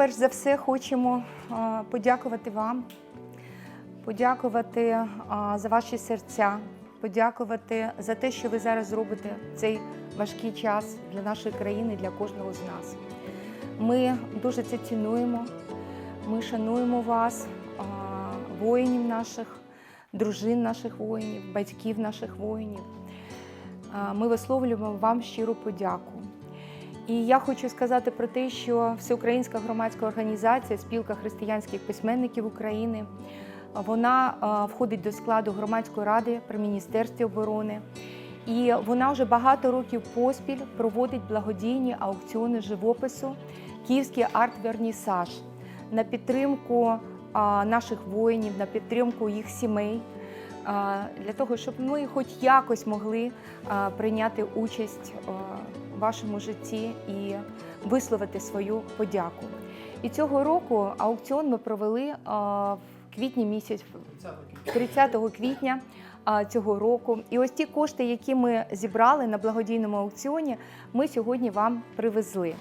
перш за все хочемо подякувати вам, подякувати за ваші серця, подякувати за те, що ви зараз робите цей важкий час для нашої країни, для кожного з нас. Ми дуже це цінуємо. Ми шануємо вас, воїнів наших, дружин наших воїнів, батьків наших воїнів. Ми висловлюємо вам щиру подяку. І я хочу сказати про те, що Всеукраїнська громадська організація Спілка християнських письменників України вона входить до складу громадської ради при міністерстві оборони. І вона вже багато років поспіль проводить благодійні аукціони живопису Київський арт-вернісаж на підтримку наших воїнів, на підтримку їх сімей, для того, щоб ми хоч якось могли прийняти участь вашому житті і висловити свою подяку. І цього року аукціон ми провели в квітні місяць, 30 квітня цього року. І ось ті кошти, які ми зібрали на благодійному аукціоні, ми сьогодні вам привезли.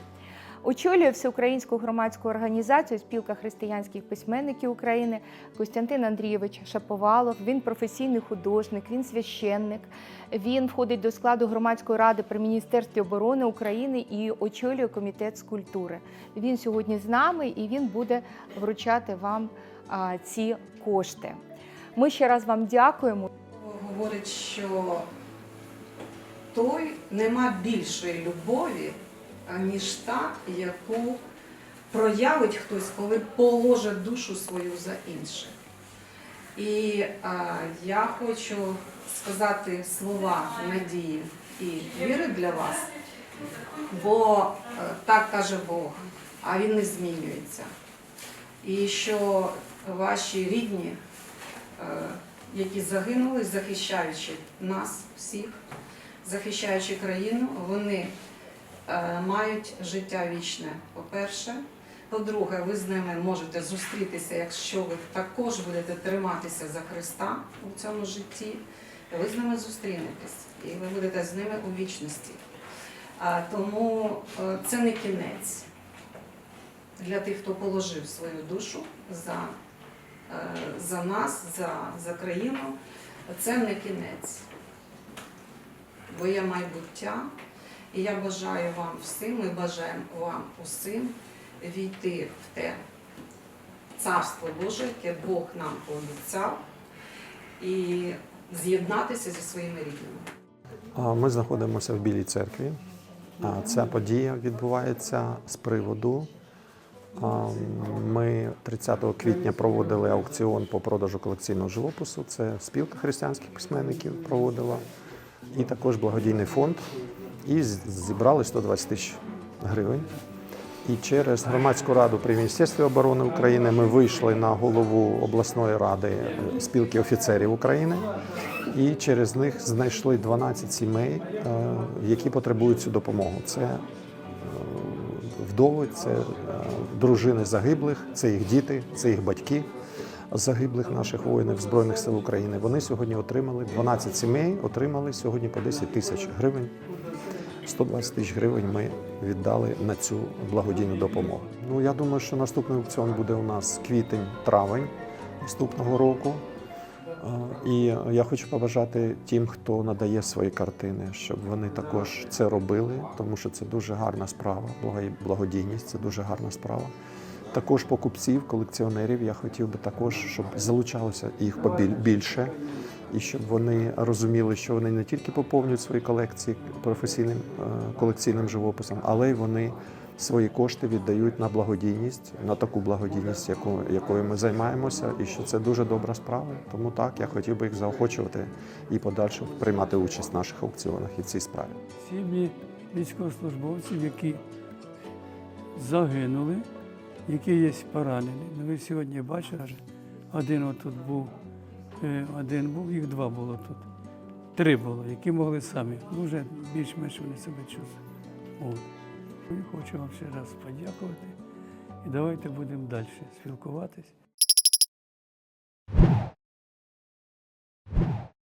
Очолює всеукраїнську громадську організацію Спілка християнських письменників України Костянтин Андрійович Шаповалов. Він професійний художник, він священник. Він входить до складу громадської ради при міністерстві оборони України і очолює комітет з культури. Він сьогодні з нами і він буде вручати вам ці кошти. Ми ще раз вам дякуємо. говорить, що той нема більшої любові, ніж та, яку проявить хтось, коли положить душу свою за інших. І а, я хочу сказати слова надії і віри для вас, бо е, так каже Бог, а він не змінюється. І що ваші рідні е, які загинули, захищаючи нас всіх, захищаючи країну, вони мають життя вічне, по-перше. По-друге, ви з ними можете зустрітися, якщо ви також будете триматися за Христа у цьому житті, ви з ними зустрінетесь і ви будете з ними у вічності. Тому е, це не кінець для тих, хто положив свою душу за е, за нас, за, за країну, це не кінець. Бо є майбуття, і я бажаю вам всім, ми бажаємо вам усім війти в те царство Боже, яке Бог нам пообіцяв, і з'єднатися зі своїми рідними. Ми знаходимося в Білій церкві. Ця подія відбувається з приводу. Ми 30 квітня проводили аукціон по продажу колекційного живопису. Це спілка християнських письменників проводила, і також благодійний фонд. І зібрали 120 тисяч гривень. І через громадську раду при Міністерстві оборони України ми вийшли на голову обласної ради е, спілки офіцерів України, і через них знайшли 12 сімей, е, які потребують цю допомогу. Це е, вдови, це дружини загиблих, це їх діти, це їх батьки загиблих наших воїнів Збройних сил України. Вони сьогодні отримали 12 сімей, отримали сьогодні по 10 тисяч гривень. 120 тисяч гривень ми віддали на цю благодійну допомогу. Ну я думаю, що наступний аукціон буде у нас квітень-травень наступного року. Е, І я хочу побажати тим, хто надає свої картини, щоб вони також це робили, тому що це дуже гарна справа. Благодійність це дуже гарна справа. Також покупців, колекціонерів я хотів би також, щоб залучалося їх побіль- більше, і щоб вони розуміли, що вони не тільки поповнюють свої колекції професійним е, колекційним живописом, але й вони свої кошти віддають на благодійність, на таку благодійність, яку, якою ми займаємося, і що це дуже добра справа. Тому так я хотів би їх заохочувати і подальше приймати участь в наших аукціонах і в цій справі. сім'ї військовослужбовців, які загинули, які є поранені. Ну, ви сьогодні бачили, один отут був, один був, їх два було тут. Три було, які могли самі. Ну, вже більш-менш вони себе чули. Хочу вам ще раз подякувати. І давайте будемо далі спілкуватись.